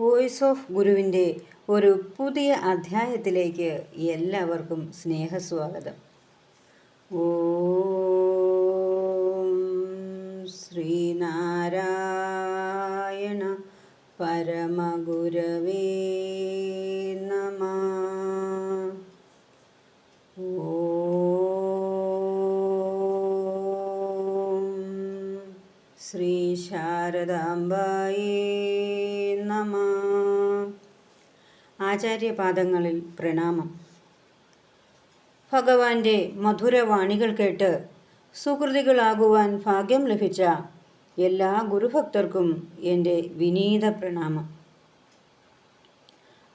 Voice of ഗുരുവിന്റെ ഒരു പുതിയ അധ്യായത്തിലേക്ക് എല്ലാവർക്കും സ്നേഹസ്വാഗതം. ഓം ശ്രീനാരായണ പരമഗുരവേ നമ. ഓം ശ്രീ ശാരദാംബായേ ആചാര്യപാദങ്ങളിൽ പ്രണാമം. ഭഗവാന്റെ മധുരവാണികൾ കേട്ട് സുഹൃതികളാകുവാൻ ഭാഗ്യം ലഭിച്ച എല്ലാ ഗുരുഭക്തർക്കും എന്റെ വിനീത പ്രണാമം.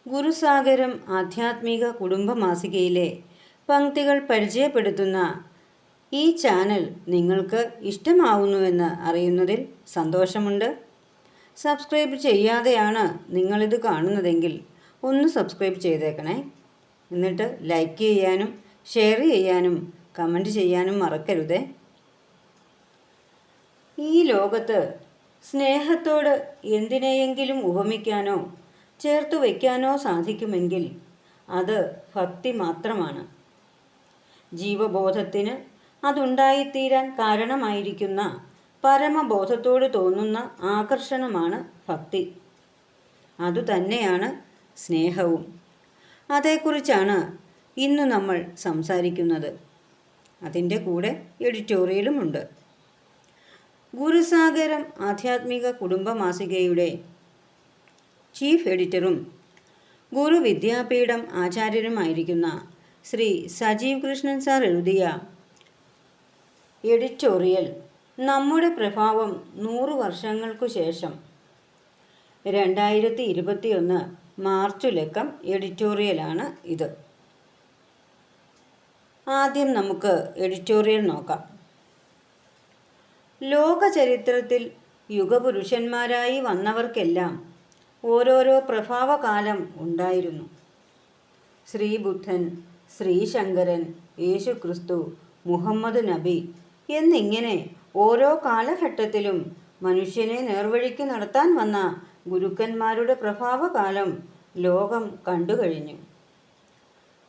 ഗുരുസാഗരം ആധ്യാത്മിക കുടുംബ മാസികയിലെ പങ്ക്തികൾ പരിചയപ്പെടുത്തുന്ന ഈ ചാനൽ നിങ്ങൾക്ക് ഇഷ്ടമാവുന്നുവെന്ന് അറിയുന്നതിൽ സന്തോഷമുണ്ട്. സബ്സ്ക്രൈബ് ചെയ്യാതെയാണ് നിങ്ങളിത് കാണുന്നതെങ്കിൽ ഒന്ന് സബ്സ്ക്രൈബ് ചെയ്തേക്കണേ. എന്നിട്ട് ലൈക്ക് ചെയ്യാനും ഷെയർ ചെയ്യാനും കമന്റ് ചെയ്യാനും മറക്കരുതേ. ഈ ലോകത്ത് സ്നേഹത്തോട് എന്തിനെയെങ്കിലും ഉപമിക്കാനോ ചേർത്ത് വയ്ക്കാനോ സാധിക്കുമെങ്കിൽ അത് ഭക്തി മാത്രമാണ്. ജീവബോധത്തിന് അതുണ്ടായിത്തീരാൻ കാരണമായിരിക്കുന്ന പരമബോധത്തോട് തോന്നുന്ന ആകർഷണമാണ് ഭക്തി. അതുതന്നെയാണ് സ്നേഹവും. അതേക്കുറിച്ചാണ് ഇന്ന് നമ്മൾ സംസാരിക്കുന്നത്. അതിന്റെ കൂടെ എഡിറ്റോറിയലുമുണ്ട് ഗുരുസാഗരം ആധ്യാത്മിക കുടുംബ മാസികയുടെ ചീഫ് എഡിറ്ററും ഗുരു വിദ്യാപീഠം ആചാര്യനുമായിരിക്കുന്ന ശ്രീ സജീവ് കൃഷ്ണൻ സാർ എഴുതിയ എഡിറ്റോറിയൽ നമ്മുടെ പ്രഭാവം നൂറ് വർഷങ്ങൾക്കു ശേഷം. രണ്ടായിരത്തി ഇരുപത്തിയൊന്ന് മാർച്ച് ലക്കം എഡിറ്റോറിയലാണ് ഇത്. ആദ്യം നമുക്ക് എഡിറ്റോറിയൽ നോക്കാം. ലോക ചരിത്രത്തിൽ യുഗപുരുഷന്മാരായി വന്നവർക്കെല്ലാം ഓരോരോ പ്രഭാവകാലം ഉണ്ടായിരുന്നു. ശ്രീബുദ്ധൻ ശ്രീശങ്കരൻ യേശുക്രിസ്തു മുഹമ്മദ് നബി എന്നിങ്ങനെ ഓരോ കാലഘട്ടത്തിലും മനുഷ്യനെ നേർവഴിക്ക് നടത്താൻ വന്ന ഗുരുക്കന്മാരുടെ പ്രഭാവകാലം ലോകം കണ്ടുകഴിഞ്ഞു.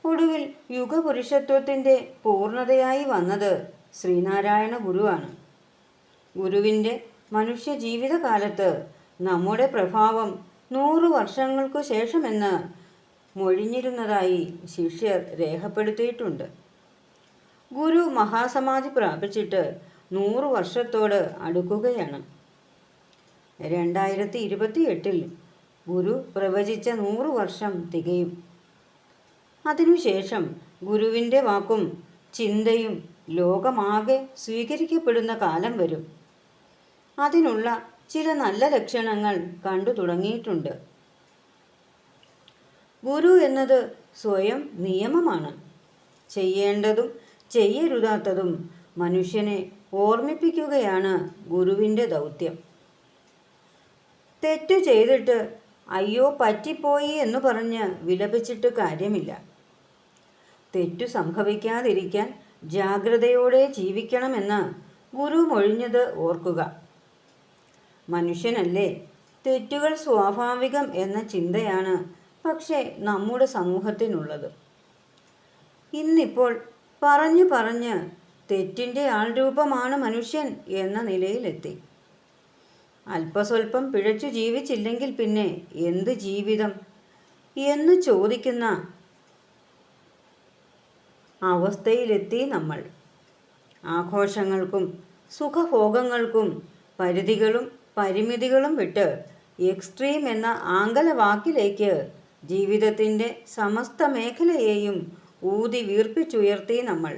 ഒടുവിൽ യുഗപുരുഷത്വത്തിന്റെ പൂർണതയായി വന്നത് ശ്രീനാരായണ ഗുരുവാണ്. ഗുരുവിന്റെ മനുഷ്യ ജീവിതകാലത്ത് നമ്മുടെ പ്രഭാവം നൂറു വർഷങ്ങൾക്കു ശേഷമെന്ന് മൊഴിഞ്ഞിരുന്നതായി ശിഷ്യർ രേഖപ്പെടുത്തിയിട്ടുണ്ട്. ഗുരു മഹാസമാധി പ്രാപിച്ചിട്ട് നൂറു വർഷത്തോട് അടുക്കുകയാണ്. രണ്ടായിരത്തി ഇരുപത്തി എട്ടിൽ ഗുരു പ്രവചിച്ച നൂറ് വർഷം തികയും. അതിനുശേഷം ഗുരുവിന്റെ വാക്കും ചിന്തയും ലോകമാകെ സ്വീകരിക്കപ്പെടുന്ന കാലം വരും. അതിനുള്ള ചില നല്ല ലക്ഷണങ്ങൾ കണ്ടു തുടങ്ങിയിട്ടുണ്ട്. ഗുരു എന്നത് സ്വയം നിയമമാണ്. ചെയ്യേണ്ടതും ചെയ്യരുതാത്തതും മനുഷ്യനെ ഓർമ്മിപ്പിക്കുകയാണ് ഗുരുവിന്റെ ദൗത്യം. തെറ്റു ചെയ്തിട്ട് അയ്യോ പറ്റിപ്പോയി എന്ന് പറഞ്ഞ് വിലപിച്ചിട്ട് കാര്യമില്ല. തെറ്റു സംഭവിക്കാതിരിക്കാൻ ജാഗ്രതയോടെ ജീവിക്കണമെന്ന് ഗുരു മൊഴിഞ്ഞത് ഓർക്കുക. മനുഷ്യനല്ലേ? തെറ്റുകൾ സ്വാഭാവികം എന്ന ചിന്തയാണ് പക്ഷേ നമ്മുടെ സമൂഹത്തിനുള്ളത്. ഇന്നിപ്പോൾ പറഞ്ഞു പറഞ്ഞ് തെറ്റിന്റെ ആൾരൂപമാണ് മനുഷ്യൻ എന്ന നിലയിലെത്തി. അല്പസ്വല്പം പിഴച്ചു ജീവിച്ചില്ലെങ്കിൽ പിന്നെ എന്ത് ജീവിതം? എന്ന് ചോദിക്കുന്ന അവസ്ഥയിലെത്തി നമ്മൾ. ആഘോഷങ്ങൾക്കും സുഖഭോഗങ്ങൾക്കും പരിധികളും പരിമിതികളും വിട്ട് എക്സ്ട്രീം എന്ന ആംഗല വാക്കിലേക്ക് ജീവിതത്തിന്റെ സമസ്ത മേഖലയെയും ഊതി വീർപ്പിച്ചുയർത്തി നമ്മൾ.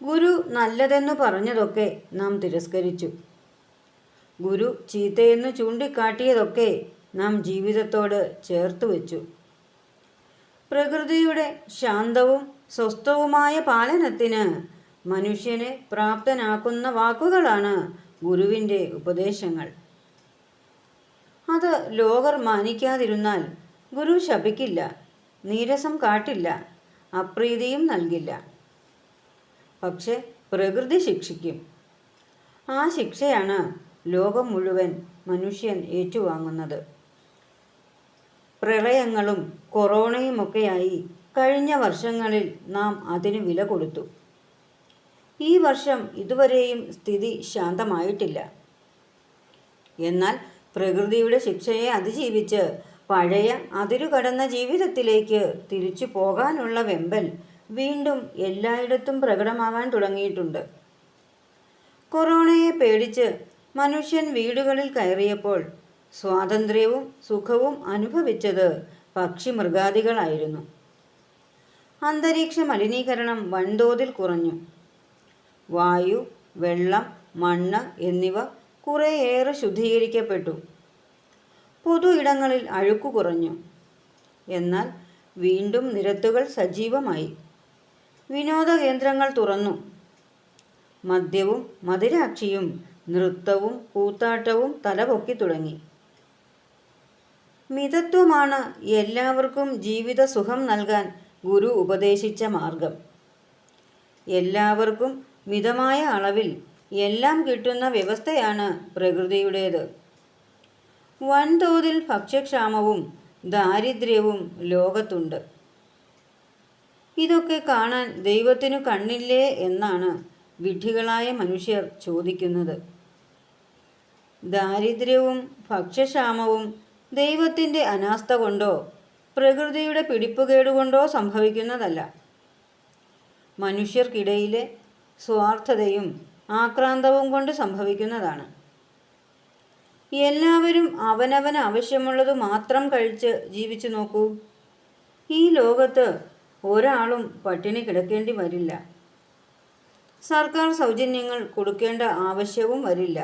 ഗുരു നല്ലതെന്നു പറഞ്ഞതൊക്കെ നാം തിരസ്കരിച്ചു. ഗുരു ചീത്തയെന്ന് ചൂണ്ടിക്കാട്ടിയതൊക്കെ നാം ജീവിതത്തോട് ചേർത്ത് വെച്ചു. പ്രകൃതിയുടെ ശാന്തവും സ്വസ്ഥവുമായ പാലനത്തിന് മനുഷ്യനെ പ്രാപ്തനാക്കുന്ന വാക്കുകളാണ് ഗുരുവിന്റെ ഉപദേശങ്ങൾ. അത് ലോകർ മാനിക്കാതിരുന്നാൽ ഗുരു ശപിക്കില്ല നീരസം കാട്ടില്ല അപ്രീതിയും നൽകില്ല. പക്ഷെ പ്രകൃതി ശിക്ഷിക്കും. ആ ശിക്ഷയാണ് ലോകം മുഴുവൻ മനുഷ്യൻ ഏറ്റുവാങ്ങുന്നത്. പ്രളയങ്ങളും കൊറോണയുമൊക്കെയായി കഴിഞ്ഞ വർഷങ്ങളിൽ നാം അതിന് വില കൊടുത്തു. ഈ വർഷം ഇതുവരെയും സ്ഥിതി ശാന്തമായിട്ടില്ല. എന്നാൽ പ്രകൃതിയുടെ ശിക്ഷയെ അതിജീവിച്ച് പഴയ അതിരുകടന്ന ജീവിതത്തിലേക്ക് തിരിച്ചു പോകാനുള്ള വെമ്പൽ വീണ്ടും എല്ലായിടത്തും പ്രകടമാകാൻ തുടങ്ങിയിട്ടുണ്ട്. കൊറോണയെ പേടിച്ച് മനുഷ്യൻ വീടുകളിൽ കയറിയപ്പോൾ സ്വാതന്ത്ര്യവും സുഖവും അനുഭവിച്ചത് പക്ഷി മൃഗാദികളായിരുന്നു. അന്തരീക്ഷ മലിനീകരണം വൻതോതിൽ കുറഞ്ഞു. വായു വെള്ളം മണ്ണ് എന്നിവ കുറേയേറെ ശുദ്ധീകരിക്കപ്പെട്ടു. പൊതു ഇടങ്ങളിൽ അഴുക്കു കുറഞ്ഞു. എന്നാൽ വീണ്ടും നിരത്തുകൾ സജീവമായി. വിനോദ കേന്ദ്രങ്ങൾ തുറന്നു. മദ്യവും മതിരാക്ഷിയും നൃത്തവും കൂത്താട്ടവും തലപൊക്കി തുടങ്ങി. മിതത്വമാണ് എല്ലാവർക്കും ജീവിത സുഖം നൽകാൻ ഗുരു ഉപദേശിച്ച മാർഗം. എല്ലാവർക്കും മിതമായ അളവിൽ എല്ലാം കിട്ടുന്ന വ്യവസ്ഥയാണ് പ്രകൃതിയുടേത്. വൻതോതിൽ ഭക്ഷ്യക്ഷാമവും ദാരിദ്ര്യവും ലോകത്തുണ്ട്. ഇതൊക്കെ കാണാൻ ദൈവത്തിനു കണ്ണില്ലേ എന്നാണ് വിഡ്ഢികളായ മനുഷ്യർ ചോദിക്കുന്നത്. ദാരിദ്ര്യവും ഭക്ഷ്യക്ഷാമവും ദൈവത്തിന്റെ അനാസ്ഥ കൊണ്ടോ പ്രകൃതിയുടെ പിടിപ്പുകേടുകൊണ്ടോ സംഭവിക്കുന്നതല്ല. മനുഷ്യർക്കിടയിലെ സ്വാർത്ഥതയും ആക്രാന്തവും കൊണ്ട് സംഭവിക്കുന്നതാണ്. എല്ലാവരും അവനവന് ആവശ്യമുള്ളത് മാത്രം കഴിച്ച് ജീവിച്ചു നോക്കൂ. ഈ ലോകത്ത് ഒരാളും പട്ടിണി കിടക്കേണ്ടി വരില്ല. സർക്കാർ സൗജന്യങ്ങൾ കൊടുക്കേണ്ട ആവശ്യവും വരില്ല.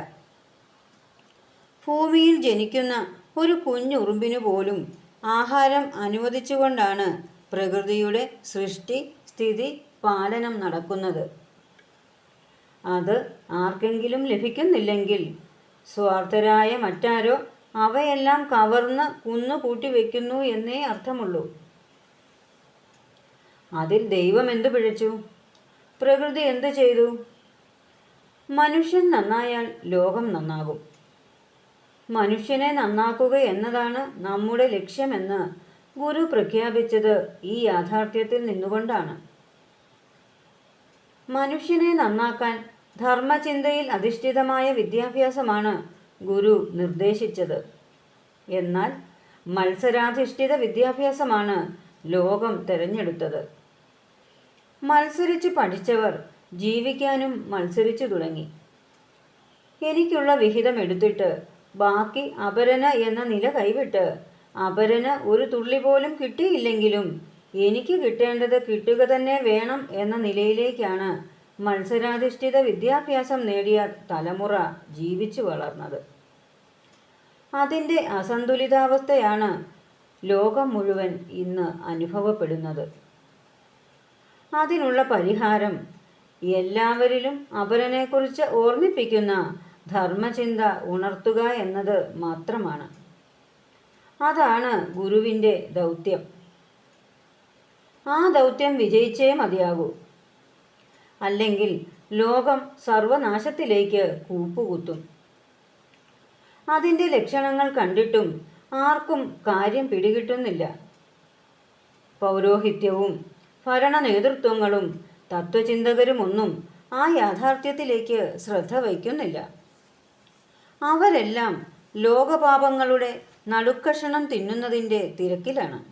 ഭൂമിയിൽ ജനിക്കുന്ന ഒരു കുഞ്ഞുറുമ്പിനു പോലും ആഹാരം അനുവദിച്ചുകൊണ്ടാണ് പ്രകൃതിയുടെ സൃഷ്ടി സ്ഥിതി പാലനം നടക്കുന്നത്. അത് ആർക്കെങ്കിലും ലഭിക്കുന്നില്ലെങ്കിൽ സ്വാർത്ഥരായ മറ്റാരോ അവയെല്ലാം കവർന്ന് കുന്നുകൂട്ടി വയ്ക്കുന്നു എന്നേ അർത്ഥമുള്ളൂ. അതിൽ ദൈവം എന്തു പിഴച്ചു? പ്രകൃതി എന്ത് ചെയ്തു? മനുഷ്യൻ നന്നായാൽ ലോകം നന്നാകും. മനുഷ്യനെ നന്നാക്കുക എന്നതാണ് നമ്മുടെ ലക്ഷ്യമെന്ന് ഗുരു പ്രഖ്യാപിച്ചത് ഈ യാഥാർത്ഥ്യത്തിൽ നിന്നുകൊണ്ടാണ്. മനുഷ്യനെ നന്നാക്കാൻ ധർമ്മചിന്തയിൽ അധിഷ്ഠിതമായ വിദ്യാഭ്യാസമാണ് ഗുരു നിർദ്ദേശിച്ചത്. എന്നാൽ മത്സരാധിഷ്ഠിത വിദ്യാഭ്യാസമാണ് ലോകം തിരഞ്ഞെടുത്തത്. മത്സരിച്ച് പഠിച്ചവർ ജീവിക്കാനും മത്സരിച്ചു തുടങ്ങി. എനിക്കുള്ള വിഹിതം എടുത്തിട്ട് ബാക്കി അപരന എന്ന നില കൈവിട്ട് അപരന് ഒരു തുള്ളി പോലും കിട്ടിയില്ലെങ്കിലും എനിക്ക് കിട്ടേണ്ടത് കിട്ടുക തന്നെ വേണം എന്ന നിലയിലേക്കാണ് മത്സരാധിഷ്ഠിത വിദ്യാഭ്യാസം നേടിയ തലമുറ ജീവിച്ചു വളർന്നത്. അതിന്റെ അസന്തുലിതാവസ്ഥയാണ് ലോകം മുഴുവൻ ഇന്ന് അനുഭവപ്പെടുന്നത്. അതിനുള്ള പരിഹാരം. എല്ലാവരിലും അപരനെക്കുറിച്ച് ഓർമ്മിപ്പിക്കുന്ന ധർമ്മചിന്ത ഉണർത്തുക എന്നത് മാത്രമാണ്. അതാണ് ഗുരുവിന്റെ ദൗത്യം. ആ ദൗത്യം വിജയിച്ചേ മതിയാകൂ. അല്ലെങ്കിൽ ലോകം സർവനാശത്തിലേക്ക് കൂപ്പുകുത്തും. അതിന്റെ ലക്ഷണങ്ങൾ കണ്ടിട്ടും ആർക്കും കാര്യം പിടികിട്ടുന്നില്ല. പൗരോഹിത്യവും ഭരണ നേതൃത്വങ്ങളും തത്വചിന്തകരുമൊന്നും ആ യാഥാർത്ഥ്യത്തിലേക്ക് ശ്രദ്ധ വയ്ക്കുന്നില്ല. അവരെല്ലാം ലോകപാപങ്ങളുടെ നടുക്കഷണം തിന്നുന്നതിന്റെ തിരക്കിലാണ്.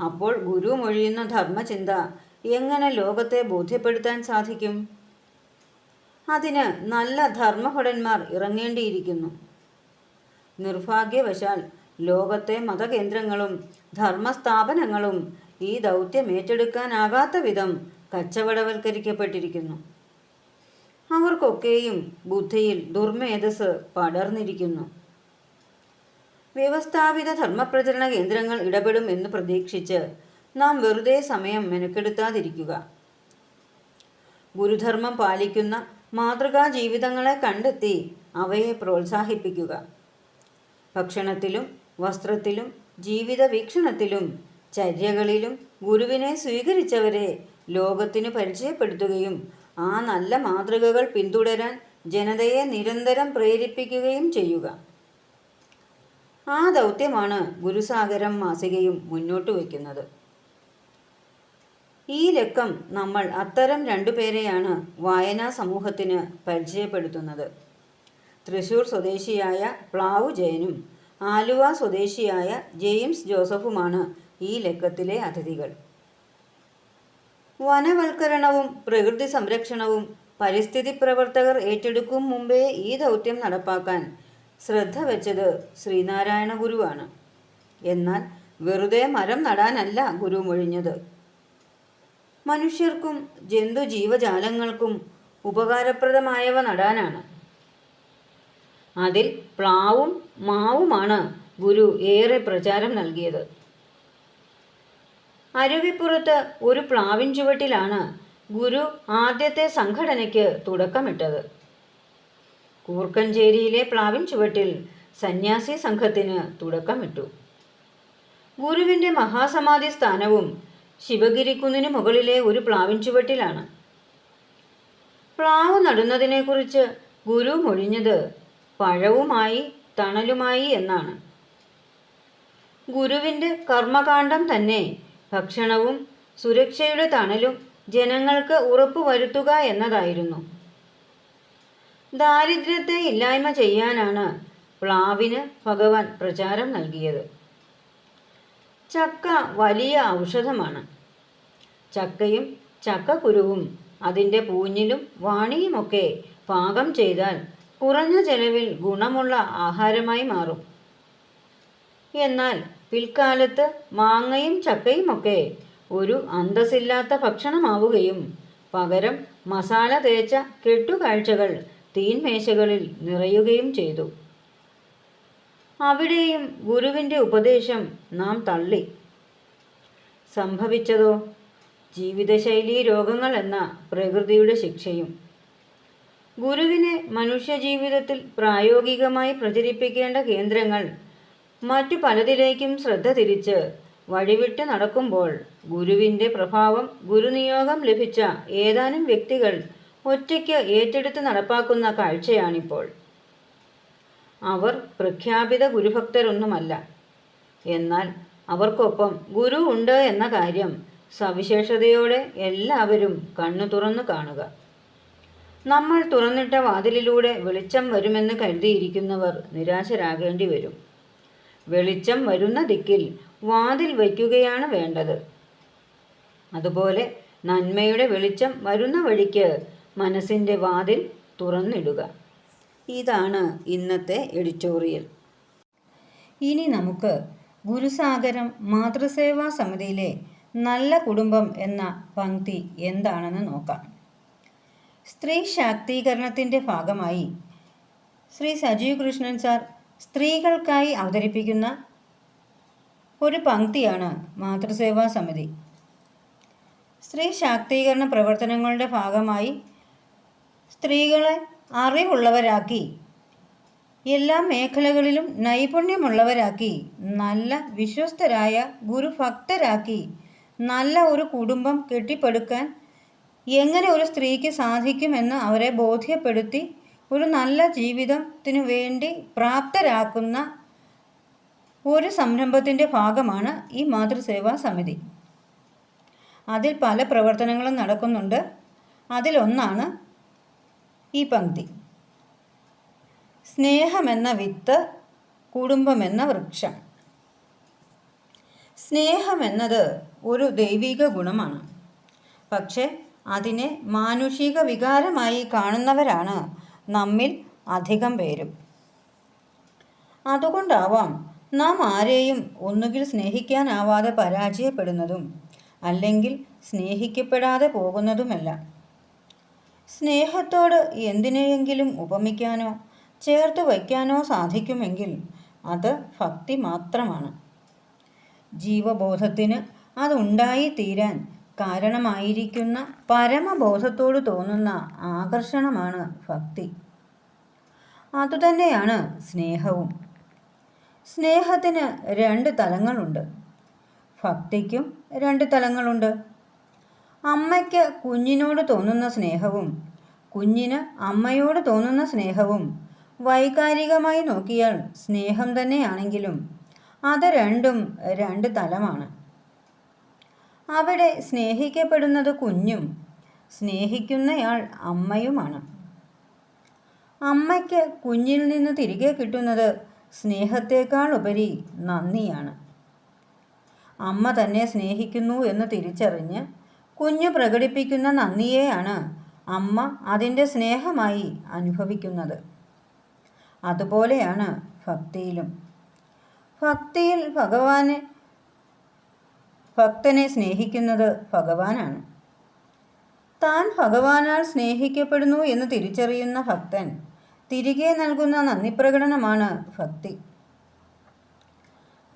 അപ്പോൾ ഗുരു മൊഴിയുന്ന ധർമ്മചിന്ത എങ്ങനെ ലോകത്തെ ബോധ്യപ്പെടുത്താൻ സാധിക്കും? അതിന് നല്ല ധർമ്മഭടന്മാർ ഇറങ്ങേണ്ടിയിരിക്കുന്നു. നിർഭാഗ്യവശാൽ ലോകത്തെ മതകേന്ദ്രങ്ങളും ധർമ്മസ്ഥാപനങ്ങളും ഈ ദൗത്യം ഏറ്റെടുക്കാനാകാത്ത വിധം കച്ചവടവൽക്കരിക്കപ്പെട്ടിരിക്കുന്നു. അവർക്കൊക്കെയും ബുദ്ധിയിൽ ദുർമേധസ് പടർന്നിരിക്കുന്നു. വ്യവസ്ഥാപിത ധർമ്മപ്രചരണ കേന്ദ്രങ്ങൾ ഇടപെടും എന്ന് പ്രതീക്ഷിച്ച് നാം വെറുതെ സമയം മെനക്കെടുത്താതിരിക്കുക. ഗുരുധർമ്മം പാലിക്കുന്ന മാതൃകാ ജീവിതങ്ങളെ കണ്ടെത്തി അവയെ പ്രോത്സാഹിപ്പിക്കുക. ഭക്ഷണത്തിലും വസ്ത്രത്തിലും ജീവിത വീക്ഷണത്തിലും ചര്യകളിലും ഗുരുവിനെ സ്വീകരിച്ചവരെ ലോകത്തിന് പരിചയപ്പെടുത്തുകയും ആ നല്ല മാതൃകകൾ പിന്തുടരാൻ ജനതയെ നിരന്തരം പ്രേരിപ്പിക്കുകയും ചെയ്യുക. ആ ദൗത്യമാണ് ഗുരുസാഗരം മാസികയും മുന്നോട്ട് വയ്ക്കുന്നത്. ഈ ലക്കം നമ്മൾ അത്തരം രണ്ടുപേരെയാണ് വായനാ സമൂഹത്തിന് പരിചയപ്പെടുത്തുന്നത്. തൃശൂർ സ്വദേശിയായ പ്ലാവു ജയനും ആലുവ സ്വദേശിയായ ജെയിംസ് ജോസഫുമാണ് ഈ ലക്കത്തിലെ അതിഥികൾ. വനവൽക്കരണവും പ്രകൃതി സംരക്ഷണവും പരിസ്ഥിതി പ്രവർത്തകർ ഏറ്റെടുക്കും മുമ്പേ ഈ ദൗത്യം നടപ്പാക്കാൻ ശ്രദ്ധ വെച്ചത് ശ്രീനാരായണ ഗുരുവാണ്. എന്നാൽ വെറുതെ മരം നടാനല്ല ഗുരു മൊഴിഞ്ഞത്. മനുഷ്യർക്കും ജന്തു ജീവജാലങ്ങൾക്കും ഉപകാരപ്രദമായവ നടാനാണ്. അതിൽ പ്ലാവും മാവുമാണ് ഗുരു ഏറെ പ്രചാരം നൽകിയത്. അരുവിപ്പുറത്ത് ഒരു പ്ലാവിൻ ചുവട്ടിലാണ് ഗുരു ആദ്യത്തെ സംഘടനയ്ക്ക് തുടക്കമിട്ടത്. കൂർക്കഞ്ചേരിയിലെ പ്ലാവിൻ ചുവട്ടിൽ സന്യാസി സംഘത്തിന് തുടക്കമിട്ടു. ഗുരുവിന്റെ മഹാസമാധി സ്ഥാനവും ശിവഗിരിക്കുന്നിന് മുകളിലെ ഒരു പ്ലാവിൻ ചുവട്ടിലാണ്. പ്ലാവ് നടുന്നതിനെക്കുറിച്ച് ഗുരു മൊഴിഞ്ഞത് പഴവുമായി തണലുമായി എന്നാണ്. ഗുരുവിന്റെ കർമ്മകാണ്ഡം തന്നെ ഭക്ഷണവും സുരക്ഷയുടെ തണലും ജനങ്ങൾക്ക് ഉറപ്പുവരുത്തുക എന്നതായിരുന്നു. ദാരിദ്ര്യത്തെ ഇല്ലായ്മ ചെയ്യാനാണ് പ്ലാവിന് ഭഗവാൻ പ്രചാരം നൽകിയത്. ചക്ക വലിയ ഔഷധമാണ്. ചക്കയും ചക്കക്കുരുവും അതിന്റെ പൂഞ്ഞിലും വാണിയുമൊക്കെ പാകം ചെയ്താൽ കുറഞ്ഞ ചെലവിൽ ഗുണമുള്ള ആഹാരമായി മാറും. എന്നാൽ പിൽക്കാലത്ത് മാങ്ങയും ചക്കയും ഒക്കെ ഒരു അന്തസ്സില്ലാത്ത ഭക്ഷണമാവുകയും പകരം മസാല തേച്ച കെട്ടുകാഴ്ചകൾ തീൻമേശകളിൽ നിറയുകയും ചെയ്തു. അവിടെയും ഗുരുവിന്റെ ഉപദേശം നാം തള്ളി. സംഭവിച്ചതോ? ജീവിതശൈലീ രോഗങ്ങൾ എന്ന പ്രകൃതിയുടെ ശിക്ഷയും. ഗുരുവിനെ മനുഷ്യജീവിതത്തിൽ പ്രായോഗികമായി പ്രചരിപ്പിക്കേണ്ട കേന്ദ്രങ്ങൾ മറ്റു പലതിലേക്കും ശ്രദ്ധ തിരിച്ച് വഴിവിട്ട് നടക്കുമ്പോൾ ഗുരുവിന്റെ പ്രഭാവം ഗുരുനിയോഗം ലഭിച്ച ഏതാനും വ്യക്തികൾ ഒറ്റയ്ക്ക് ഏറ്റെടുത്ത് നടപ്പാക്കുന്ന കാഴ്ചയാണിപ്പോൾ. അവർ പ്രഖ്യാപിത ഗുരുഭക്തരൊന്നുമല്ല. എന്നാൽ അവർക്കൊപ്പം ഗുരു ഉണ്ട് എന്ന കാര്യം സവിശേഷതയോടെ എല്ലാവരും കണ്ണു തുറന്നു കാണുക. നമ്മൾ തുറന്നിട്ട വാതിലിലൂടെ വെളിച്ചം വരുമെന്ന് കരുതിയിരിക്കുന്നവർ നിരാശരാകേണ്ടി വരും വെളിച്ചം വരുന്ന ദിക്കിൽ വാതിൽ വയ്ക്കുകയാണ് വേണ്ടത്. അതുപോലെ നന്മയുടെ വെളിച്ചം വരുന്ന വഴിക്ക് മനസ്സിന്റെ വാതിൽ തുറന്നിടുക. ഇതാണ് ഇന്നത്തെ എഡിറ്റോറിയൽ. ഇനി നമുക്ക് ഗുരുസാഗരം മാതൃസേവാ സമിതിയിലെ നല്ല കുടുംബം എന്ന പങ്ക്തി എന്താണെന്ന് നോക്കാം. സ്ത്രീ ശാക്തീകരണത്തിന്റെ ഭാഗമായി ശ്രീ സജീവ് കൃഷ്ണൻ സാർ സ്ത്രീകൾക്കായി അവതരിപ്പിക്കുന്ന ഒരു പങ്ക്തിയാണ് മാതൃസേവാ സമിതി. സ്ത്രീ ശാക്തീകരണ പ്രവർത്തനങ്ങളുടെ ഭാഗമായി സ്ത്രീകളെ അറിവുള്ളവരാക്കി എല്ലാ മേഖലകളിലും നൈപുണ്യമുള്ളവരാക്കി നല്ല വിശ്വസ്തരായ ഗുരുഭക്തരാക്കി നല്ല ഒരു കുടുംബം കെട്ടിപ്പടുക്കാൻ എങ്ങനെ ഒരു സ്ത്രീക്ക് സാധിക്കുമെന്ന് അവരെ ബോധ്യപ്പെടുത്തി ഒരു നല്ല ജീവിതത്തിനു വേണ്ടി പ്രാപ്തരാക്കുന്ന ഒരു സംരംഭത്തിന്റെ ഭാഗമാണ് ഈ മാതൃസേവാ സമിതി. അതിൽ പല പ്രവർത്തനങ്ങളും നടക്കുന്നുണ്ട്. അതിലൊന്നാണ് ഈ പങ്ക്തി സ്നേഹമെന്ന വിത്ത് കുടുംബമെന്ന വൃക്ഷം. സ്നേഹമെന്നത് ഒരു ദൈവിക ഗുണമാണ്. പക്ഷേ അതിനെ മാനുഷിക വികാരമായി കാണുന്നവരാണ് നമ്മിൽ അധികം പേരും. അതുകൊണ്ടാവാം നാം ആരെയും ഒന്നുകിൽ സ്നേഹിക്കാനാവാതെ പരാജയപ്പെടുന്നതും അല്ലെങ്കിൽ സ്നേഹിക്കപ്പെടാതെ പോകുന്നതുമല്ല. സ്നേഹത്തോട് എന്തിനെയെങ്കിലും ഉപമിക്കാനോ ചേർത്ത് വയ്ക്കാനോ സാധിക്കുമെങ്കിൽ അത് ഭക്തി മാത്രമാണ് ജീവബോധത്തിന് അതുണ്ടായി തീരാൻ കാരണമായിരിക്കുന്ന പരമബോധത്തോട് തോന്നുന്ന ആകർഷണമാണ് ഭക്തി. അതുതന്നെയാണ് സ്നേഹവും. സ്നേഹത്തിന് രണ്ട് തലങ്ങളുണ്ട്. ഭക്തിക്കും രണ്ട് തലങ്ങളുണ്ട്. അമ്മയ്ക്ക് കുഞ്ഞിനോട് തോന്നുന്ന സ്നേഹവും കുഞ്ഞിന് അമ്മയോട് തോന്നുന്ന സ്നേഹവും വൈകാരികമായി നോക്കിയാൽ സ്നേഹം തന്നെയാണെങ്കിലും അത് രണ്ടും രണ്ട് തലമാണ്. അവിടെ സ്നേഹിക്കപ്പെടുന്നത് കുഞ്ഞും സ്നേഹിക്കുന്നയാൾ അമ്മയുമാണ്. അമ്മയ്ക്ക് കുഞ്ഞിൽ നിന്ന് തിരികെ കിട്ടുന്നത് സ്നേഹത്തേക്കാൾ ഉപരി നന്ദിയാണ്. അമ്മ തന്നെ സ്നേഹിക്കുന്നു എന്ന് തിരിച്ചറിഞ്ഞ് കുഞ്ഞു പ്രകടിപ്പിക്കുന്ന നന്ദിയെയാണ് അമ്മ അതിന്റെ സ്നേഹമായി അനുഭവിക്കുന്നത്. അതുപോലെയാണ് ഭക്തിയിലും. ഭക്തിയിൽ ഭഗവാനെ ഭക്തനെ സ്നേഹിക്കുന്നത് ഭഗവാനാണ്. താൻ ഭഗവാനാൽ സ്നേഹിക്കപ്പെടുന്നു എന്ന് തിരിച്ചറിയുന്ന ഭക്തൻ തിരികെ നൽകുന്ന നന്ദിപ്രകടനമാണ് ഭക്തി.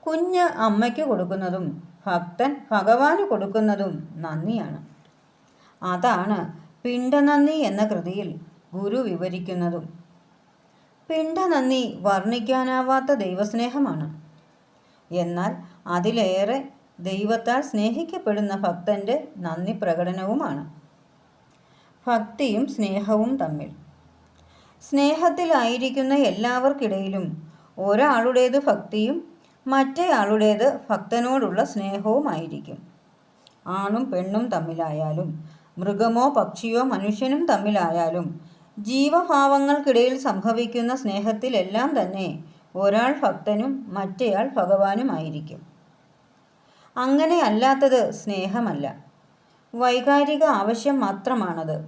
കുഞ്ഞ് അമ്മയ്ക്ക് കൊടുക്കുന്നതും ഭക്തൻ ഭഗവാന് കൊടുക്കുന്നതും നന്ദിയാണ്. അതാണ് പിണ്ടനന്ദി എന്ന കൃതിയിൽ ഗുരു വിവരിക്കുന്നതും. പിണ്ടനന്ദി വർണിക്കാനാവാത്ത ദൈവസ്നേഹമാണ്. എന്നാൽ അതിലേറെ ദൈവത്താൽ സ്നേഹിക്കപ്പെടുന്ന ഭക്തന്റെ നന്ദി പ്രകടനവുമാണ്. ഭക്തിയും സ്നേഹവും തമ്മിൽ. സ്നേഹത്തിലായിരിക്കുന്ന എല്ലാവർക്കിടയിലും ഒരാളുടേത് ഭക്തിയും മറ്റേയാളുടേത് ഭക്തനോടുള്ള സ്നേഹവുമായിരിക്കും ആണും പെണ്ണും തമ്മിലായാലും മൃഗമോ പക്ഷിയോ മനുഷ്യനും തമ്മിലായാലും ജീവഭാവങ്ങൾക്കിടയിൽ സംഭവിക്കുന്ന സ്നേഹത്തിലെല്ലാം തന്നെ ഒരാൾ ഭക്തനും മറ്റേയാൾ ഭഗവാനുമായിരിക്കും. അങ്ങനെ അല്ലാത്തത് സ്നേഹമല്ല. വൈകാരിക ആവശ്യം മാത്രമാണത്.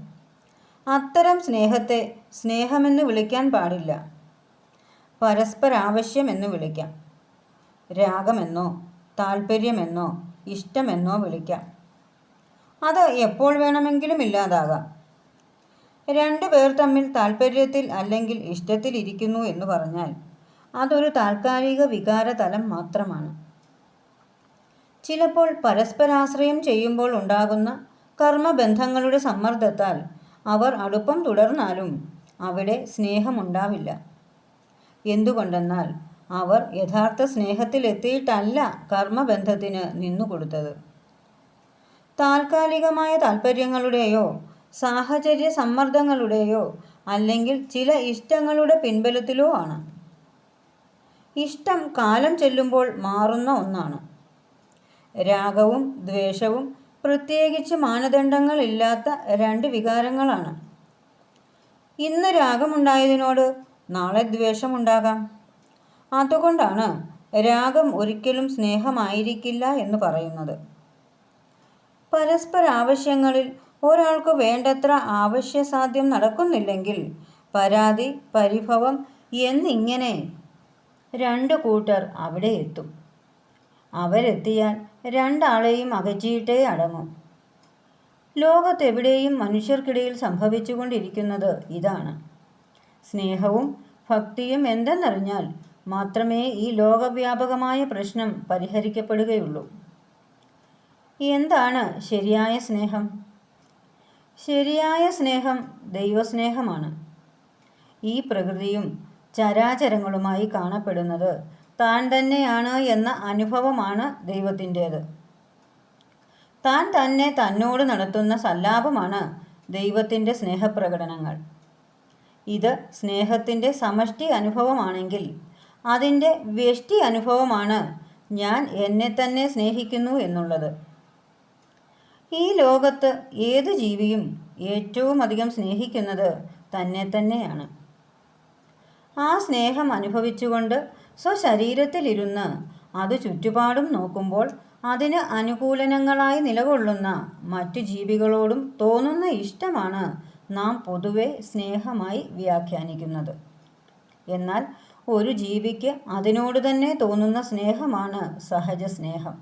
അത്തരം സ്നേഹത്തെ സ്നേഹമെന്ന് വിളിക്കാൻ പാടില്ല. പരസ്പരാവശ്യം എന്ന് വിളിക്കാം. രാഗമെന്നോ താല്പര്യമെന്നോ ഇഷ്ടമെന്നോ വിളിക്കാം. അത് എപ്പോൾ വേണമെങ്കിലും ഇല്ലാതാകാം. രണ്ടു പേർ തമ്മിൽ താല്പര്യത്തിൽ അല്ലെങ്കിൽ ഇഷ്ടത്തിലിരിക്കുന്നു എന്ന് പറഞ്ഞാൽ അതൊരു താൽക്കാലിക വികാരതലം മാത്രമാണ്. ചിലപ്പോൾ പരസ്പരാശ്രയം ചെയ്യുമ്പോൾ ഉണ്ടാകുന്ന കർമ്മബന്ധങ്ങളുടെ സമ്മർദ്ദത്താൽ അവർ അടുപ്പം തുടർന്നാലും അവിടെ സ്നേഹമുണ്ടാവില്ല. എന്തുകൊണ്ടെന്നാൽ അവർ യഥാർത്ഥ സ്നേഹത്തിലെത്തിയിട്ടല്ല കർമ്മബന്ധത്തിന് നിന്നുകൊടുത്തത്. താൽക്കാലികമായ താൽപ്പര്യങ്ങളുടെയോ സാഹചര്യ സമ്മർദ്ദങ്ങളുടെയോ അല്ലെങ്കിൽ ചില ഇഷ്ടങ്ങളുടെ പിൻബലത്തിലോ ആണ്. ഇഷ്ടം കാലം ചെല്ലുമ്പോൾ മാറുന്ന ഒന്നാണ്. രാഗവും ദ്വേഷവും പ്രത്യേകിച്ച് മാനദണ്ഡങ്ങളില്ലാത്ത രണ്ട് വികാരങ്ങളാണ്. ഇന്ന് രാഗമുണ്ടായതിനോട് നാളെ ദ്വേഷമുണ്ടാകാം. അതുകൊണ്ടാണ് രാഗം ഒരിക്കലും സ്നേഹമായിരിക്കില്ല എന്ന് പറയുന്നത്. പരസ്പര ആവശ്യങ്ങളിൽ ഒരാൾക്ക് വേണ്ടത്ര ആവശ്യസാധ്യം നടക്കുന്നില്ലെങ്കിൽ പരാതി പരിഭവം എന്നിങ്ങനെ രണ്ട് കൂട്ടർ അവിടെ എത്തും. അവരെത്തിയാൽ രണ്ടാളെയും അകറ്റിയിട്ടേ അടങ്ങും. ലോകത്തെവിടെയും മനുഷ്യർക്കിടയിൽ സംഭവിച്ചുകൊണ്ടിരിക്കുന്നത് ഇതാണ്. സ്നേഹവും ഭക്തിയും എന്തെന്നറിഞ്ഞാൽ മാത്രമേ ഈ ലോകവ്യാപകമായ പ്രശ്നം പരിഹരിക്കപ്പെടുകയുള്ളൂ. എന്താണ് ശരിയായ സ്നേഹം? ശരിയായ സ്നേഹം ദൈവസ്നേഹമാണ്. ഈ പ്രകൃതിയും ചരാചരങ്ങളുമായി കാണപ്പെടുന്നത് താൻ തന്നെയാണ് എന്ന അനുഭവമാണ് ദൈവത്തിന്റേത്. താൻ തന്നെ തന്നോട് നടത്തുന്ന സല്ലാപമാണ് ദൈവത്തിന്റെ സ്നേഹപ്രകടനങ്ങൾ. ഇത് സ്നേഹത്തിന്റെ സമഷ്ടി അനുഭവമാണെങ്കിൽ അതിന്റെ വ്യഷ്ടി അനുഭവമാണ് ഞാൻ എന്നെ തന്നെ സ്നേഹിക്കുന്നു എന്നുള്ളത്. ഈ ലോകത്ത് ഏത് ജീവിയും ഏറ്റവും അധികം സ്നേഹിക്കുന്നത് തന്നെ തന്നെയാണ്. ആ സ്നേഹം അനുഭവിച്ചുകൊണ്ട് സ്വശരീരത്തിലിരുന്ന് അത് ചുറ്റുപാടും നോക്കുമ്പോൾ അതിന് അനുകൂലനങ്ങളായി നിലകൊള്ളുന്ന മറ്റു ജീവികളോടും തോന്നുന്ന ഇഷ്ടമാണ് നാം പൊതുവെ സ്നേഹമായി വ്യാഖ്യാനിക്കുന്നത്. എന്നാൽ ഒരു ജീവിക്ക് അതിനോട് തന്നെ തോന്നുന്ന സ്നേഹമാണ് സഹജ സ്നേഹം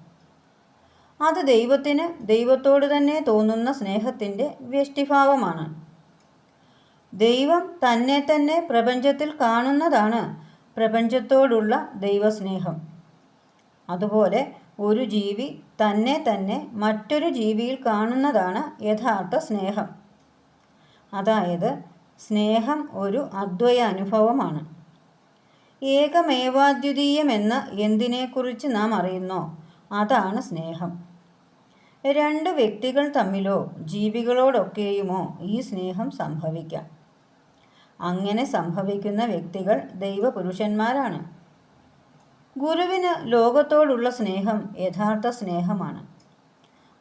അത് ദൈവത്തിന് ദൈവത്തോട് തന്നെ തോന്നുന്ന സ്നേഹത്തിന്റെ വ്യഷ്ടിഭാവമാണ്. ദൈവം തന്നെ തന്നെ പ്രപഞ്ചത്തിൽ കാണുന്നതാണ് പ്രപഞ്ചത്തോടുള്ള ദൈവസ്നേഹം. അതുപോലെ ഒരു ജീവി തന്നെ തന്നെ മറ്റൊരു ജീവിയിൽ കാണുന്നതാണ് യഥാർത്ഥ സ്നേഹം. അതായത് സ്നേഹം ഒരു അദ്വയ അനുഭവമാണ്. ഏകമേവാദ്വിതീയമെന്ന എന്തിനെക്കുറിച്ച് നാം അറിയുന്നോ? അതാണ് സ്നേഹം. രണ്ട് വ്യക്തികൾ തമ്മിലോ ജീവികളോടൊക്കെയുമോ ഈ സ്നേഹം സംഭവിക്കാം. അങ്ങനെ സംഭവിക്കുന്ന വ്യക്തികൾ ദൈവപുരുഷന്മാരാണ്. ഗുരുവിന് ലോകത്തോടുള്ള സ്നേഹം യഥാർത്ഥ സ്നേഹമാണ്.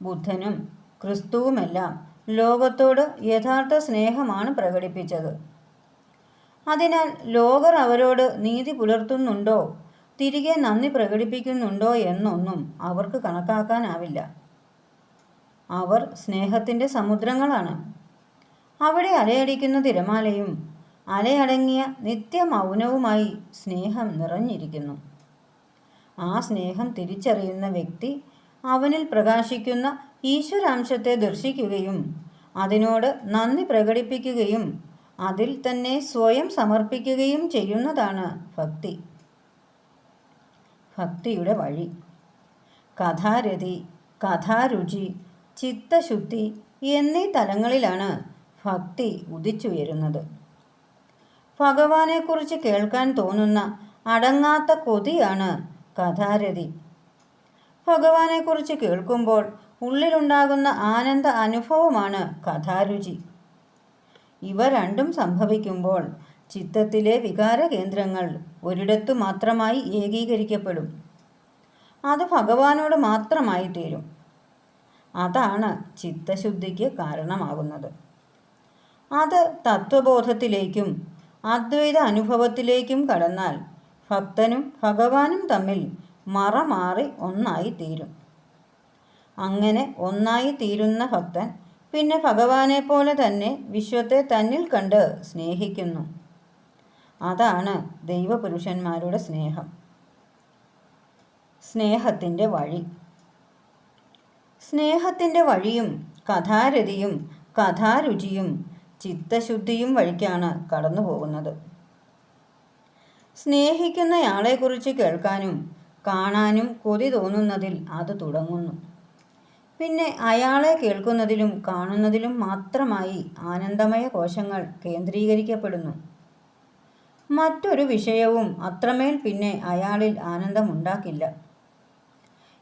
ബുദ്ധനും ക്രിസ്തുവുമെല്ലാം ലോകത്തോട് യഥാർത്ഥ സ്നേഹമാണ് പ്രകടിപ്പിച്ചത്. അതിനാൽ ലോകർ അവരോട് നീതി പുലർത്തുന്നുണ്ടോ തിരികെ നന്ദി പ്രകടിപ്പിക്കുന്നുണ്ടോ എന്നൊന്നും അവർക്ക് കണക്കാക്കാനാവില്ല. അവർ സ്നേഹത്തിന്റെ സമുദ്രങ്ങളാണ്. അവിടെ അലയടിക്കുന്ന തിരമാലയും അലയടങ്ങിയ നിത്യമൗനവുമായി സ്നേഹം നിറഞ്ഞിരിക്കുന്നു. ആ സ്നേഹം തിരിച്ചറിയുന്ന വ്യക്തി അവനിൽ പ്രകാശിക്കുന്ന ഈശ്വരാംശത്തെ ദർശിക്കുകയും അതിനോട് നന്ദി പ്രകടിപ്പിക്കുകയും അതിൽ തന്നെ സ്വയം സമർപ്പിക്കുകയും ചെയ്യുന്നതാണ് ഭക്തി. ഭക്തിയുടെ വഴി. കഥാരതി കഥാരുചി ചിത്തശുദ്ധി എന്നീ തലങ്ങളിലാണ് ഭക്തി ഉദിച്ചുയരുന്നത്. ഭഗവാനെക്കുറിച്ച് കേൾക്കാൻ തോന്നുന്ന അടങ്ങാത്ത കൊതിയാണ് കഥാരതി. ഭഗവാനെക്കുറിച്ച് കേൾക്കുമ്പോൾ ഉള്ളിലുണ്ടാകുന്ന ആനന്ദ അനുഭവമാണ് കഥാരുചി. ഇവ രണ്ടും സംഭവിക്കുമ്പോൾ ചിത്തത്തിലെ വികാര കേന്ദ്രങ്ങൾ ഒരിടത്തു മാത്രമായി ഏകീകരിക്കപ്പെടും. അത് ഭഗവാനോട് മാത്രമായി തീരും അതാണ് ചിത്തശുദ്ധിക്ക് കാരണമാകുന്നത്. അത് തത്വബോധത്തിലേക്കും അദ്വൈത അനുഭവത്തിലേക്കും കടന്നാൽ ഭക്തനും ഭഗവാനും തമ്മിൽ മറമാറി ഒന്നായി തീരും അങ്ങനെ ഒന്നായി തീരുന്ന ഭക്തൻ പിന്നെ ഭഗവാനെ പോലെ തന്നെ വിശ്വത്തെ തന്നിൽ കണ്ട് സ്നേഹിക്കുന്നു. അതാണ് ദൈവപുരുഷന്മാരുടെ സ്നേഹം. സ്നേഹത്തിന്റെ വഴി. സ്നേഹത്തിന്റെ വഴിയും കഥാരതിയും കഥാരുചിയും ചിത്തശുദ്ധിയും വഴിക്കാണ് കടന്നു പോകുന്നത്. സ്നേഹിക്കുന്നയാളെക്കുറിച്ച് കേൾക്കാനും കാണാനും കൊതി തോന്നുന്നതിൽ അത് തുടങ്ങുന്നു. പിന്നെ അയാളെ കേൾക്കുന്നതിലും കാണുന്നതിലും മാത്രമായി ആനന്ദമയ കോശങ്ങൾ കേന്ദ്രീകരിക്കപ്പെടുന്നു. മറ്റൊരു വിഷയവും അത്രമേൽ പിന്നെ അയാളിൽ ആനന്ദമുണ്ടാക്കില്ല.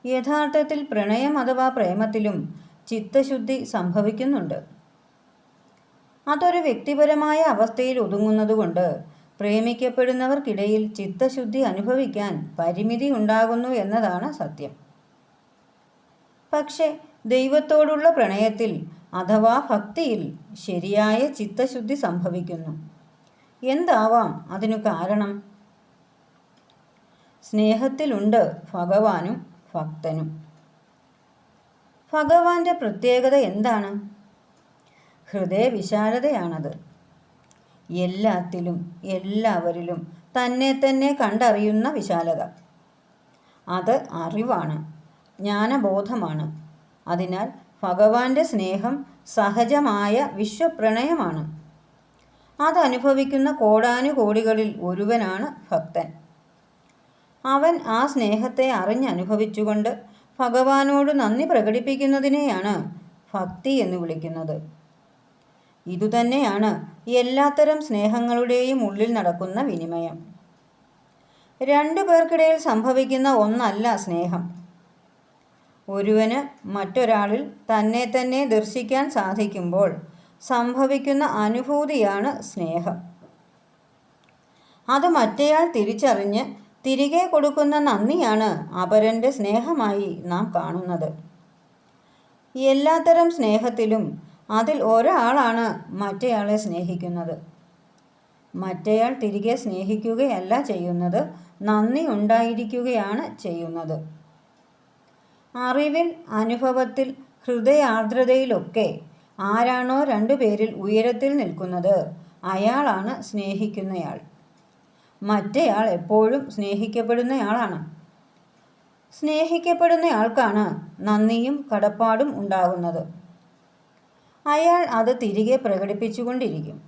യഥാർത്ഥത്തിൽ പ്രണയം അഥവാ പ്രേമത്തിലും ചിത്തശുദ്ധി സംഭവിക്കുന്നുണ്ട്. അതൊരു വ്യക്തിപരമായ അവസ്ഥയിൽ ഒതുങ്ങുന്നതുകൊണ്ട് പ്രേമിക്കപ്പെടുന്നവർക്കിടയിൽ ചിത്തശുദ്ധി അനുഭവിക്കാൻ പരിമിതി ഉണ്ടാകുന്നു എന്നതാണ് സത്യം. പക്ഷേ ദൈവത്തോടുള്ള പ്രണയത്തിൽ അഥവാ ഭക്തിയിൽ ശരിയായ ചിത്തശുദ്ധി സംഭവിക്കുന്നു. എന്താവാം അതിനു കാരണം? സ്നേഹത്തിലുണ്ട് ഭഗവാനും ഭക്തനും. ഭഗവാന്റെ പ്രത്യേകത എന്താണ്? ഹൃദയവിശാലതയാണത് എല്ലാത്തിലും എല്ലാവരിലും തന്നെ തന്നെ കണ്ടറിയുന്ന വിശാലത. അത് അറിവാണ് ജ്ഞാനബോധമാണ്. അതിനാൽ ഭഗവാന്റെ സ്നേഹം സഹജമായ വിശ്വപ്രണയമാണ്. അതനുഭവിക്കുന്ന കോടാനുകോടികളിൽ ഒരുവനാണ് ഭക്തൻ. അവൻ ആ സ്നേഹത്തെ അറിഞ്ഞനുഭവിച്ചുകൊണ്ട് ഭഗവാനോട് നന്ദി പ്രകടിപ്പിക്കുന്നതിനെയാണ് ഭക്തി എന്ന് വിളിക്കുന്നത്. ഇതുതന്നെയാണ് എല്ലാത്തരം സ്നേഹങ്ങളുടെയും ഉള്ളിൽ നടക്കുന്ന വിനിമയം. രണ്ടു പേർക്കിടയിൽ സംഭവിക്കുന്ന ഒന്നല്ല സ്നേഹം. ഒരുവന് മറ്റൊരാളിൽ തന്നെ തന്നെ ദർശിക്കാൻ സാധിക്കുമ്പോൾ സംഭവിക്കുന്ന അനുഭൂതിയാണ് സ്നേഹം. അത് മറ്റേയാൾ തിരിച്ചറിഞ്ഞ് തിരികെ കൊടുക്കുന്ന നന്ദിയാണ് അപരന്റെ സ്നേഹമായി നാം കാണുന്നത്. എല്ലാത്തരം സ്നേഹത്തിലും അതിൽ ഒരാളാണ് മറ്റേയാളെ സ്നേഹിക്കുന്നത്. മറ്റേയാൾ തിരികെ സ്നേഹിക്കുകയല്ല ചെയ്യുന്നത് നന്ദി ഉണ്ടായിരിക്കുകയാണ് ചെയ്യുന്നത്. അറിവിൽ അനുഭവത്തിൽ ഹൃദയാർദ്രതയിലൊക്കെ ആരാണോ രണ്ടുപേരിൽ ഉയരത്തിൽ നിൽക്കുന്നത് അയാളാണ് സ്നേഹിക്കുന്നയാൾ. മറ്റേയാൾ എപ്പോഴും സ്നേഹിക്കപ്പെടുന്നയാളാണ്. സ്നേഹിക്കപ്പെടുന്നയാൾക്കാണ് നന്ദിയും കടപ്പാടും ഉണ്ടാകുന്നത്. അയാൾ അത് തിരികെ പ്രകടിപ്പിച്ചുകൊണ്ടിരിക്കും.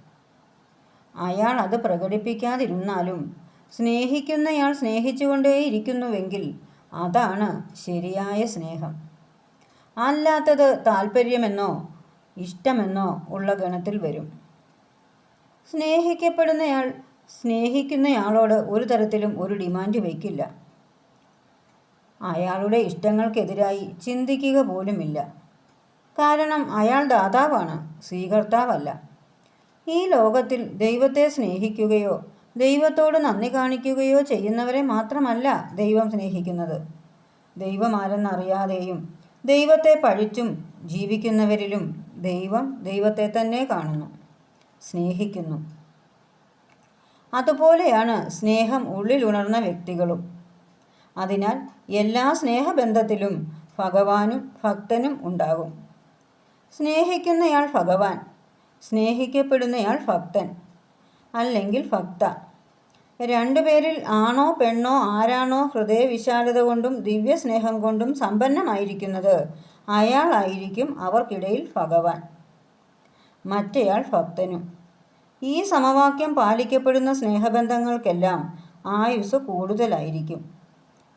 അയാൾ അത് പ്രകടിപ്പിക്കാതിരുന്നാലും സ്നേഹിക്കുന്നയാൾ സ്നേഹിച്ചുകൊണ്ടേയിരിക്കുന്നുവെങ്കിൽ അതാണ് ശരിയായ സ്നേഹം. അല്ലാത്തത് താല്പര്യമെന്നോ ഇഷ്ടമെന്നോ ഉള്ള ഗണത്തിൽ വരും. സ്നേഹിക്കപ്പെടുന്നയാൾ സ്നേഹിക്കുന്നയാളോട് ഒരു തരത്തിലും ഒരു ഡിമാൻഡ് വയ്ക്കില്ല. അയാളുടെ ഇഷ്ടങ്ങൾക്കെതിരായി ചിന്തിക്കുക പോലുമില്ല. കാരണം അയാൾ ദാതാവാണ് സ്വീകർത്താവല്ല. ഈ ലോകത്തിൽ ദൈവത്തെ സ്നേഹിക്കുകയോ ദൈവത്തോട് നന്ദി കാണിക്കുകയോ ചെയ്യുന്നവരെ മാത്രമല്ല ദൈവം സ്നേഹിക്കുന്നത്. ദൈവമാരെന്നറിയാതെയും ദൈവത്തെ പഴിച്ചും ജീവിക്കുന്നവരിലും ദൈവം ദൈവത്തെ തന്നെ കാണുന്നു സ്നേഹിക്കുന്നു. അതുപോലെയാണ് സ്നേഹം ഉള്ളിലുണർന്ന വ്യക്തികളും. അതിനാൽ എല്ലാ സ്നേഹബന്ധത്തിലും ഭഗവാനും ഭക്തനും ഉണ്ടാകും. സ്നേഹിക്കുന്നയാൾ ഭഗവാൻ സ്നേഹിക്കപ്പെടുന്നയാൾ ഭക്തൻ അല്ലെങ്കിൽ ഭക്ത. രണ്ടുപേരിൽ ആണോ പെണ്ണോ ആരാണോ ഹൃദയവിശാലത കൊണ്ടും ദിവ്യസ്നേഹം കൊണ്ടും സമ്പന്നമായിരിക്കുന്നത് അയാളായിരിക്കും അവർക്കിടയിൽ ഭഗവാൻ. മറ്റേയാൾ ഭക്തനും. ഈ സമവാക്യം പാലിക്കപ്പെടുന്ന സ്നേഹബന്ധങ്ങൾക്കെല്ലാം ആയുസ് കൂടുതലായിരിക്കും.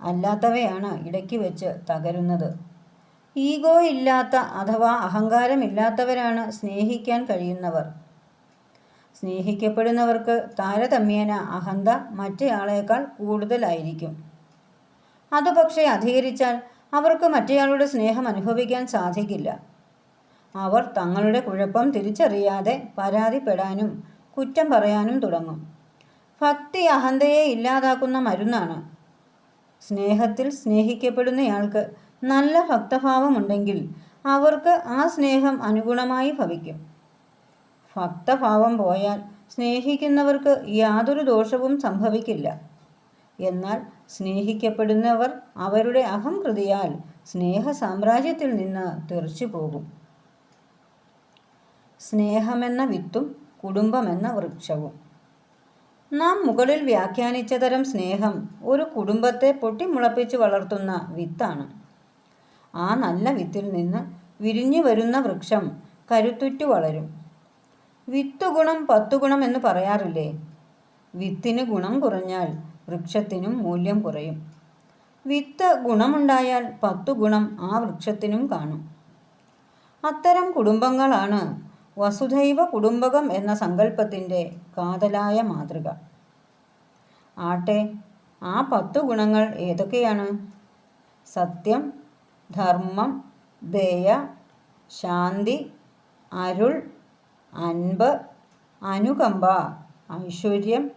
അല്ലാത്തവയാണ് ഇടയ്ക്ക് വെച്ച് തകരുന്നത്. ഈഗോ ഇല്ലാത്ത അഥവാ അഹങ്കാരമില്ലാത്തവരാണ് സ്നേഹിക്കാൻ കഴിയുന്നവർ. സ്നേഹിക്കപ്പെടുന്നവർക്ക് താരതമ്യേന അഹന്ത മറ്റേയാളേക്കാൾ കൂടുതലായിരിക്കും. അത് പക്ഷേ അധികരിച്ചാൽ അവർക്ക് മറ്റേയാളുടെ സ്നേഹം അനുഭവിക്കാൻ സാധിക്കില്ല. അവർ തങ്ങളുടെ കുഴപ്പം തിരിച്ചറിയാതെ പരാതിപ്പെടാനും കുറ്റം പറയാനും തുടങ്ങും. ഭക്തി അഹന്തയെ ഇല്ലാതാക്കുന്ന മരുന്നാണ്. സ്നേഹത്തിൽ സ്നേഹിക്കപ്പെടുന്നയാൾക്ക് നല്ല ഭക്തഭാവമുണ്ടെങ്കിൽ അവർക്ക് ആ സ്നേഹം അനുഗുണമായി ഭവിക്കും. ഭക്തഭാവം പോയാൽ സ്നേഹിക്കുന്നവർക്ക് യാതൊരു ദോഷവും സംഭവിക്കില്ല. എന്നാൽ സ്നേഹിക്കപ്പെടുന്നവർ അവരുടെ അഹംകൃതിയാൽ സ്നേഹ സാമ്രാജ്യത്തിൽ നിന്ന് തെറിച്ചു പോകും. സ്നേഹമെന്ന വിത്തും കുടുംബമെന്ന വൃക്ഷവും. നാം മുകളിൽ വ്യാഖ്യാനിച്ച തരം സ്നേഹം ഒരു കുടുംബത്തെ പൊട്ടിമുളപ്പിച്ച് വളർത്തുന്ന വിത്താണ്. ആ നല്ല വിത്തിൽ നിന്ന് വിരിഞ്ഞു വരുന്ന വൃക്ഷം കരുത്തുറ്റു വളരും. വിത്ത് ഗുണം പത്തു ഗുണം എന്ന് പറയാറില്ലേ? വിത്തിന് ഗുണം കുറഞ്ഞാൽ വൃക്ഷത്തിനും മൂല്യം കുറയും. വിത്ത് ഗുണമുണ്ടായാൽ പത്തു ഗുണം ആ വൃക്ഷത്തിനും കാണും. അത്തരം കുടുംബങ്ങളാണ് വസുധൈവ കുടുംബകം എന്ന സങ്കല്പത്തിന്റെ കാതലായ മാതൃക. ആട്ടെ ആ പത്തു ഗുണങ്ങൾ ഏതൊക്കെയാണ്? സത്യം ധർമ്മം ദയ ശാന്തി അരുൾ അൻപ് അനുകമ്പ ഐശ്വര്യം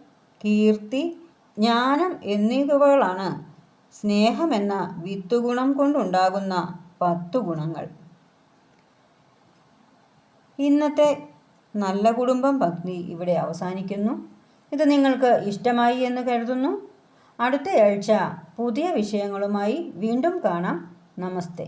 കീർത്തി ജ്ഞാനം എന്നിവകളാണ് സ്നേഹമെന്ന വിത്തുഗുണം കൊണ്ടുണ്ടാകുന്ന പത്തു ഗുണങ്ങൾ. ഇന്നത്തെ നല്ല കുടുംബം ഭക്തി ഇവിടെ അവസാനിക്കുന്നു. ഇത് നിങ്ങൾക്ക് ഇഷ്ടമായി എന്ന് കരുതുന്നു. അടുത്തയാഴ്ച പുതിയ വിഷയങ്ങളുമായി വീണ്ടും കാണാം. నమస్తే